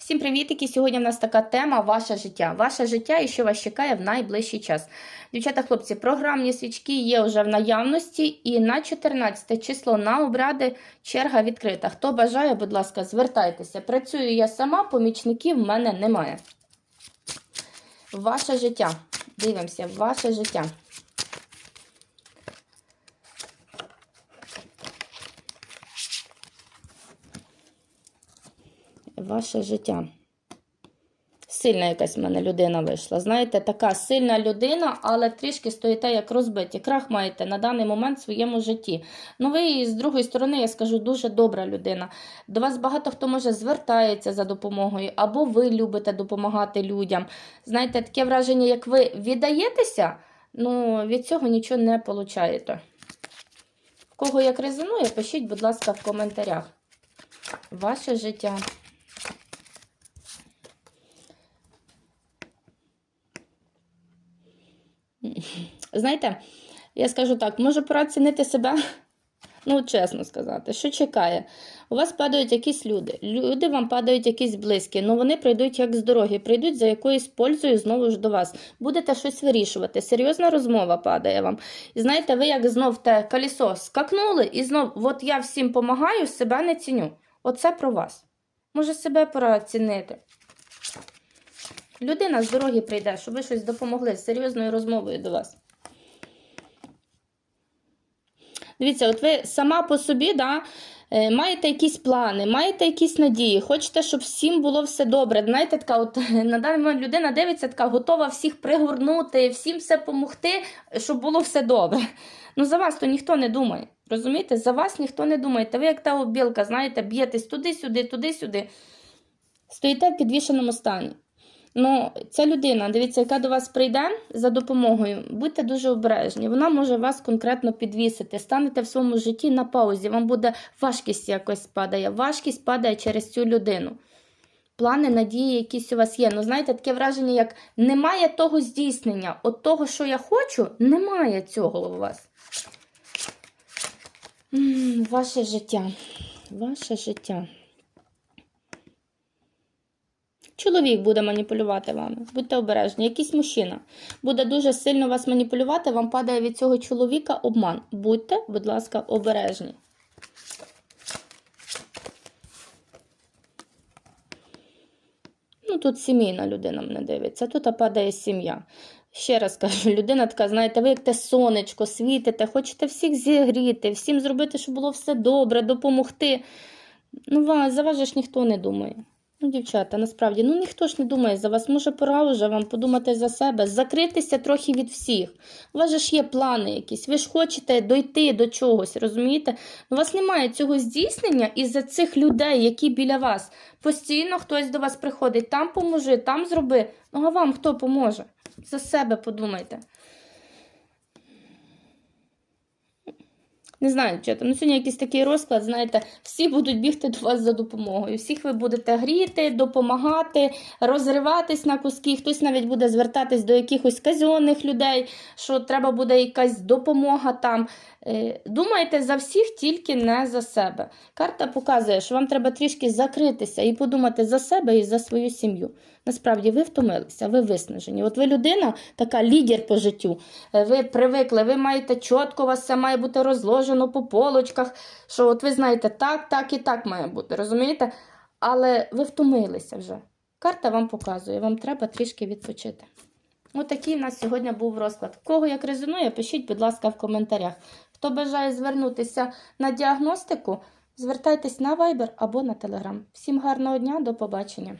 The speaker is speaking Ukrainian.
Всім привітики! Сьогодні в нас така тема Ваше життя. Ваше життя і що вас чекає в найближчий час. Дівчата, хлопці, програмні свічки є вже в наявності, і на 14 число на обряди черга відкрита. Хто бажає, будь ласка, звертайтеся. Працюю я сама, помічників в мене немає. Ваше життя. Дивимося, ваше життя. Ваше життя. Сильна якась в мене людина вийшла. Знаєте, така сильна людина, але трішки стоїте як розбиті. Крах маєте на даний момент в своєму житті. Ну, ви з другої сторони, я скажу, дуже добра людина. До вас багато хто може звертається за допомогою, або ви любите допомагати людям. Знаєте, таке враження, як ви віддаєтеся, ну від цього нічого не получаєте. В кого як резонує, пишіть, будь ласка, в коментарях. Ваше життя. Знаєте, я скажу так, може пора цінити себе? Ну, чесно сказати, що чекає? У вас падають якісь люди. Люди вам падають якісь близькі, але вони прийдуть як з дороги, прийдуть за якоюсь пользою знову ж до вас. Будете щось вирішувати. Серйозна розмова падає вам. І знаєте, ви як знов те колесо скакнули, і знов, от я всім допомагаю, себе не ціню. Оце про вас. Може, себе пора цінити. Людина з дороги прийде, щоб ви щось допомогли з серйозною розмовою до вас. Дивіться, от ви сама по собі да, е, маєте якісь плани, маєте якісь надії, хочете, щоб всім було все добре. Знаєте, така от на даний момент людина дивиться, така готова всіх пригорнути, всім все допомогти, щоб було все добре. Ну за вас то ніхто не думає. Розумієте? За вас ніхто не думає. Та ви, як та білка, знаєте, б'єтесь туди-сюди, туди-сюди. Стоїте в підвішеному стані. Ну, ця людина, дивіться, яка до вас прийде за допомогою, будьте дуже обережні. Вона може вас конкретно підвісити. Станете в своєму житті на паузі. Вам буде важкість якось падає. Важкість падає через цю людину. Плани, надії, якісь у вас є. Ну, знаєте, таке враження, як немає того здійснення. От того, що я хочу, немає цього у вас. М, Ваше життя. Ваше життя. Чоловік буде маніпулювати вами. Будьте обережні. Якийсь мужчина буде дуже сильно вас маніпулювати, вам падає від цього чоловіка обман. Будьте, будь ласка, обережні. Ну, тут сімейна людина мене дивиться, тут падає сім'я. Ще раз кажу, людина така, знаєте, ви як те сонечко, світите, хочете всіх зігріти, всім зробити, щоб було все добре, допомогти. Ну, за вас же ж ніхто не думає. Ну, дівчата, насправді, ну ніхто ж не думає за вас. Може, пора вже вам подумати за себе, закритися трохи від всіх. У вас же ж є плани якісь, ви ж хочете дойти до чогось, розумієте? У вас немає цього здійснення із-за цих людей, які біля вас. Постійно хтось до вас приходить, там поможи, там зроби. Ну, а вам хто поможе? За себе подумайте. Не знаю, що там. Ну, сьогодні якийсь такий розклад, знаєте, всі будуть бігти до вас за допомогою. Всіх ви будете гріти, допомагати, розриватись на куски. Хтось навіть буде звертатись до якихось казенних людей, що треба буде якась допомога там. Е, Думайте за всіх, тільки не за себе. Карта показує, що вам треба трішки закритися і подумати за себе і за свою сім'ю. Насправді, ви втомилися, ви виснажені. От ви людина, така лідер по життю. Е, Ви привикли, ви маєте чітко, у вас все має бути розложено по полочках. Що от ви знаєте, так, так і так має бути, розумієте? Але ви втомилися вже. Карта вам показує, вам треба трішки відпочити. Ось такий у нас сьогодні був розклад. Кого як резонує, пишіть, будь ласка, в коментарях. Хто бажає звернутися на діагностику, звертайтесь на Viber або на Telegram. Всім гарного дня, до побачення!